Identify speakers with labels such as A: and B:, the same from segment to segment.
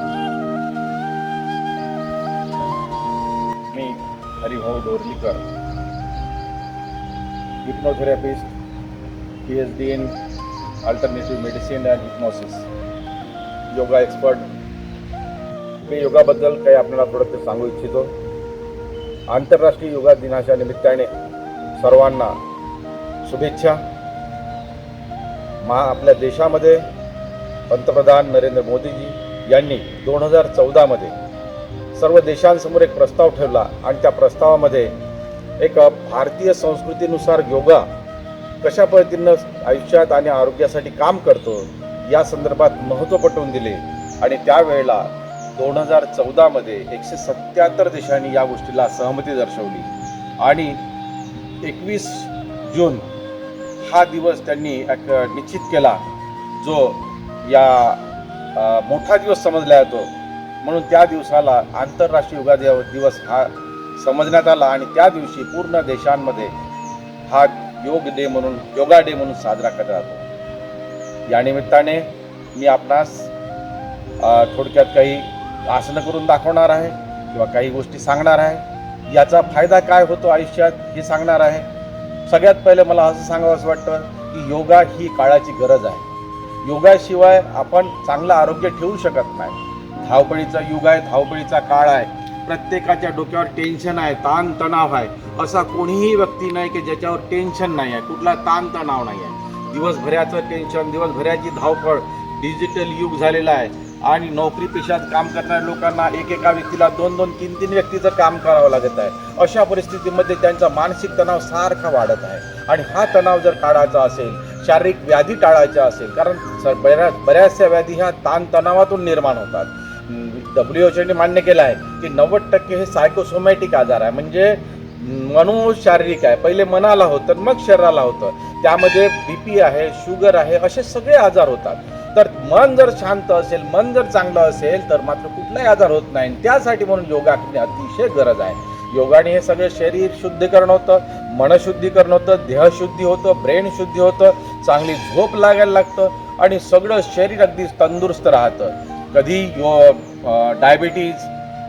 A: Me Haribhau Dorlikar hypnotherapist P H D in alternative medicine and hypnosis yoga expert मी योगाबद्दल काही आपल्याला थोडं सांगू इच्छितो. आंतरराष्ट्रीय योगा दिनाच्या निमित्ताने सर्वांना शुभेच्छा. मा आपल्या देशामध्ये पंतप्रधान नरेंद्र मोदीजी यांनी दोन हजार चौदामध्ये सर्व देशांसमोर एक प्रस्ताव ठेवला आणि त्या प्रस्तावामध्ये एक भारतीय संस्कृतीनुसार योगा कशा पद्धतीनं आयुष्यात आणि आरोग्यासाठी काम करतो या संदर्भात महत्त्व पटवून दिले आणि त्यावेळेला दोन हजार चौदामध्ये एकशे सत्याहत्तर देशांनी या गोष्टीला सहमती दर्शवली. आणि एकवीस जून हा दिवस त्यांनी एक निश्चित केला जो या मोठा दिवस समजला जातो. म्हणून त्या दिवसाला आंतरराष्ट्रीय योगा दिवस हा समजण्यात आला आणि त्या दिवशी पूर्ण देशांमध्ये हा योग डे म्हणून योगा डे म्हणून साजरा केला जातो. या निमित्ताने मी आपणास थोडक्यात काही आसनं करून दाखवणार आहे किंवा काही गोष्टी सांगणार आहे. याचा फायदा काय होतो आयुष्यात हे सांगणार आहे. सगळ्यात पहिले मला असं सांगावं असं वाटतं की योगा ही काळाची गरज आहे. योगाशिवाय आपण चांगलं आरोग्य ठेवू शकत नाही. धावपळीचा युग आहे धावपळीचा काळ आहे. प्रत्येकाच्या डोक्यावर टेन्शन आहे ताणतणाव आहे. असा कोणीही व्यक्ती नाही की ज्याच्यावर टेन्शन नाही आहे कुठला ताणतणाव नाही आहे. दिवसभराचं टेन्शन दिवसभराची धावपळ डिजिटल युग झालेलं आहे. आणि नोकरी पेशात काम करणाऱ्या लोकांना एक एका व्यक्तीला दोन दोन तीन तीन व्यक्तीचं काम करावं लागत आहे. अशा परिस्थितीमध्ये त्यांचा मानसिक तणाव सारखा वाढत आहे. आणि हा तणाव जर काढायचा असेल शारीरिक व्याधी टाळायच्या असेल कारण स- बऱ्याच बऱ्याचशा व्याधी ह्या ताणतणावातून निर्माण होतात. डब्ल्यू एच मान्य केलं आहे की नव्वद टक्के हे सायकोसोमॅटिक आजार आहे. म्हणजे मनो शारीरिक आहे. पहिले मनाला होतं मग शरीराला होतं. त्यामध्ये बी पी आहे शुगर आहे असे सगळे आजार होतात. तर मन जर शांत असेल मन जर चांगलं असेल तर मात्र कुठलाही आजार होत नाही. आणि त्यासाठी म्हणून योगा करणे अतिशय गरज आहे. योगाने हे सगळं शरीर शुद्धीकरण होतं मनशुद्धीकरण होतं देहशुद्धी होतं ब्रेन शुद्धी होतं. चांगली झोप लागायला लागतं आणि सगळं शरीर अगदी तंदुरुस्त राहतं. कधी यो डायबिटीज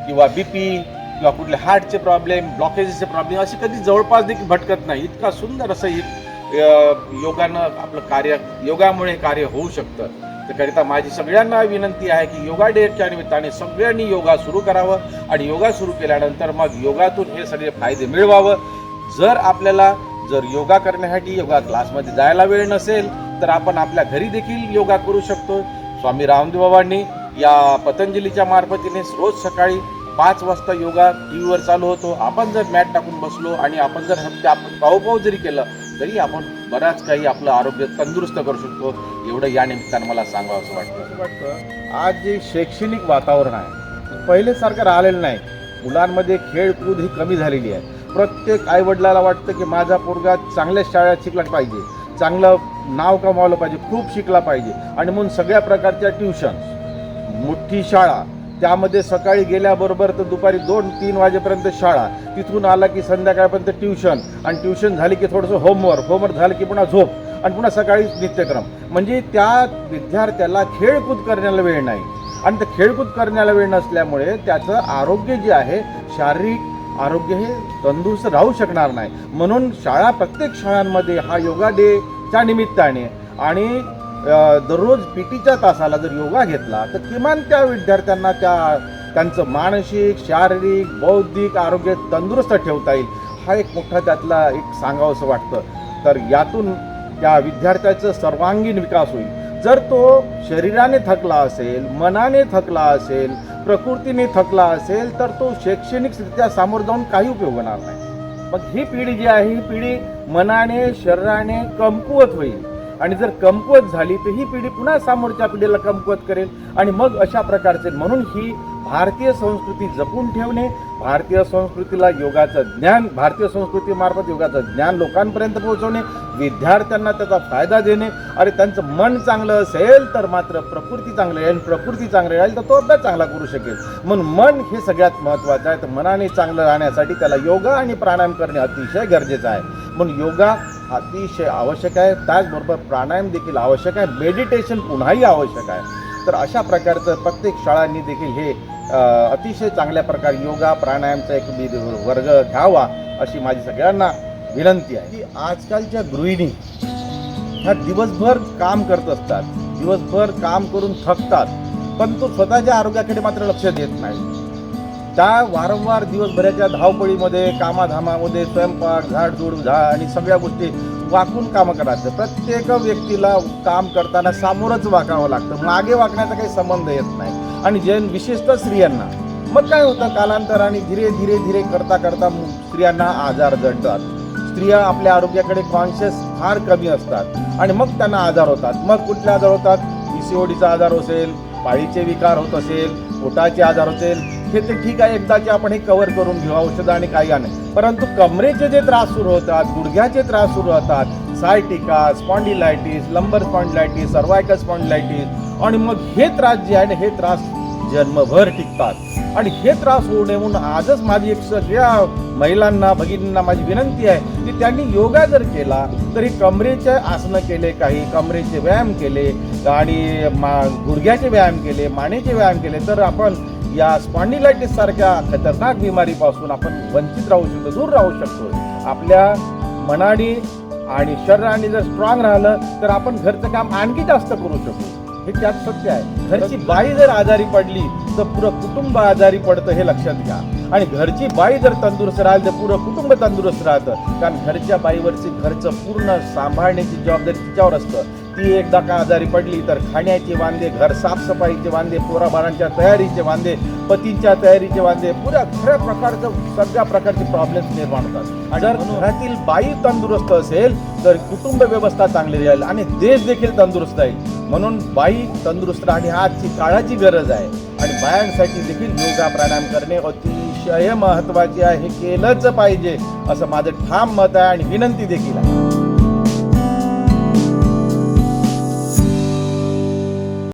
A: किंवा बी पी किंवा कुठले हार्टचे प्रॉब्लेम ब्लॉकेजेसचे प्रॉब्लेम असे कधी जवळपास देखील भटकत नाही. इतका सुंदर असं एक योगानं आपलं कार्य योगामुळे कार्य होऊ शकतं. त्याकरिता माझी सगळ्यांना विनंती आहे की योगा डेच्या निमित्ताने सगळ्यांनी योगा सुरू करावं आणि योगा सुरू केल्यानंतर मग योगातून हे सगळे फायदे मिळवावं. जर आपल्याला जर योगा करण्यासाठी योगा क्लासमध्ये जायला वेळ नसेल तर आपण आपल्या घरी देखील योगा करू शकतो. स्वामी रामदेव बाबांनी या पतंजलीच्या मार्फतीने रोज सकाळी पाच वाजता योगा टी व्हीवर चालू होतो. आपण जर मॅट टाकून बसलो आणि आपण जर ते आपण पाहू जरी केलं तरी आपण बऱ्याच काही आपलं आरोग्य तंदुरुस्त करू शकतो. एवढं या निमित्तानं मला सांगावं असं वाटतं. असं वाटतं. आज जे शैक्षणिक वातावरण आहे पहिलेसारखं राहिलेलं नाही. मुलांमध्ये खेळकूद ही कमी झालेली आहे. प्रत्येक आईवडिलाला वाटतं की माझा पोरगा चांगल्या शाळेत शिकला पाहिजे चांगलं नाव कमावलं पाहिजे खूप शिकला पाहिजे. आणि म्हणून सगळ्या प्रकारच्या ट्युशन्स मोठी शाळा त्यामध्ये सकाळी गेल्याबरोबर तर दुपारी दोन तीन वाजेपर्यंत शाळा तिथून आला की संध्याकाळपर्यंत ट्युशन आणि ट्युशन झाली की थोडंसं होमवर्क होमवर्क झालं की पुन्हा झोप आणि पुन्हा सकाळी नित्यक्रम. म्हणजे त्या विद्यार्थ्याला खेळकूद करण्याला वेळ नाही. आणि त्या खेळकूद करण्याला वेळ नसल्यामुळे त्याचं आरोग्य जे आहे शारीरिक आरोग्य हे तंदुरुस्त राहू शकणार नाही. म्हणून शाळा प्रत्येक शाळांमध्ये हा योगा डेच्या निमित्ताने आणि दररोज पी टीच्या तासाला जर योगा घेतला तर किमान त्या विद्यार्थ्यांना त्या त्यांचं मानसिक शारीरिक बौद्धिक आरोग्य तंदुरुस्त ठेवता येईल. हा एक मोठा त्यातला एक सांगावंसं वाटतं. तर यातून त्या विद्यार्थ्याचा सर्वांगीण विकास होईल. जर तो शरीराने थकला असेल मनाने थकला असेल प्रकृतीने थकला असेल तर तो शैक्षणिकरित्या सामोर जाऊन काही उपयोग होणार नाही. मग ही पिढी जी आहे ही पिढी मनाने शरीराने कमकुवत होईल. आणि जर कमकुवत झाली तर ही पिढी पुन्हा समोरच्या पिढीला कमकुवत करेल. आणि मग अशा प्रकारचे म्हणून ही भारतीय संस्कृती जपून ठेवणे भारतीय संस्कृतीला योगाचं ज्ञान भारतीय संस्कृतीमार्फत योगाचं ज्ञान लोकांपर्यंत पोहोचवणे विद्यार्थ्यांना त्याचा फायदा देणे आणि त्यांचं मन चांगलं असेल तर मात्र प्रकृती चांगली राहील प्रकृती चांगली राहील तर तो अभ्यास चांगला करू शकेल. म्हणून मन हे सगळ्यात महत्त्वाचं आहे. तर मनाने चांगलं राहण्यासाठी त्याला योगा आणि प्राणायाम करणे अतिशय गरजेचं आहे. म्हणून योगा अतिशय आवश्यक आहे. त्याचबरोबर प्राणायाम देखील आवश्यक आहे. मेडिटेशन पुन्हाही आवश्यक आहे. तर अशा प्रकारचं प्रत्येक शाळांनी देखील हे अतिशय चांगल्या प्रकारे योगा प्राणायामचा एक वर्ग घ्यावा अशी माझी सगळ्यांना विनंती आहे. की आजकालच्या गृहिणी ह्या दिवसभर काम करत असतात दिवसभर काम करून थकतात पण तो स्वतःच्या आरोग्याकडे मात्र लक्ष देत नाही. त्या वारंवार दिवसभराच्या धावपळीमध्ये कामाधामामध्ये स्वयंपाक झाडझूड झा आणि सगळ्या गोष्टी वाकून कामं करायचं. प्रत्येक व्यक्तीला काम करताना सामोरच वाकावं लागतं. मागे वाकण्याचा काही संबंध येत नाही. आणि जैन विशेषतः स्त्रियांना. मग काय होतं? कालांतराने धीरे धीरे धीरे करता करता स्त्रियांना आजार जडतात. स्त्रिया आपल्या आरोग्याकडे कॉन्शियस फार कमी असतात. आणि मग त्यांना आजार होतात. मग कुठले आजार होतात? पीसीओडीचा आजार असेल पाळीचे विकार होत असेल पोटाचे आजार असेल हे ते ठीक आहे. एकदाचे आपण हे कव्हर करून घेऊ. औषधं आणि काही नाही परंतु कमरेचे जे त्रास सुरू होतात गुडघ्याचे त्रास सुरू होतात sciatica spondylitis lumbar spondylitis cervical spondylitis आणि मग हे त्रास जे आहे हे त्रास जन्मभर टिकतात. आणि हे त्रास होऊ नये म्हणून आजच माझी एक सगळ्या महिलांना भगिनींना माझी विनंती आहे की त्यांनी योगा जर केला तरी कमरेचे आसनं केले काही कमरेचे व्यायाम केले आणि मा गुडघ्याचे व्यायाम केले मानेचे व्यायाम केले तर आपण या स्पॉन्डिलायटिस सारख्या खतरनाक बिमारीपासून आपण वंचित राहू शकतो दूर राहू शकतो. आपल्या मनाने आणि शरीराने जर स्ट्रॉंग राहिलं तर आपण घरचं काम आणखी जास्त करू शकतो. हे त्यात सत्य आहे. घरची बाई जर आजारी पडली तर पुरं कुटुंब आजारी पडतं हे लक्षात घ्या. आणि घरची बाई जर तंदुरुस्त राहिली तर पुरं कुटुंब तंदुरुस्त राहतं. कारण घरच्या बाईवरची घरचं पूर्ण सांभाळण्याची जबाबदारी तिच्यावर असतं. ती एकदा का आजारी पडली तर खाण्याचे वांदे घर साफसफाईचे वांदे पोराबारांच्या तयारीचे वांदे पतींच्या तयारीचे वांदे पुऱ्या खऱ्या प्रकारचं सगळ्या प्रकारचे प्रॉब्लेम्स निर्माण होतात. आणि जर घरातील बाई तंदुरुस्त असेल तर कुटुंब व्यवस्था चांगली राहील आणि देश देखील तंदुरुस्त राहील. म्हणून बाई तंदुरुस्त राहणे हा आजची काळाची गरज आहे. आणि बायांसाठी देखील योगा प्राणायाम करणे अतिशय महत्त्वाचे आहे. हे केलंच पाहिजे असं माझं ठाम मत आहे आणि विनंती देखील आहे.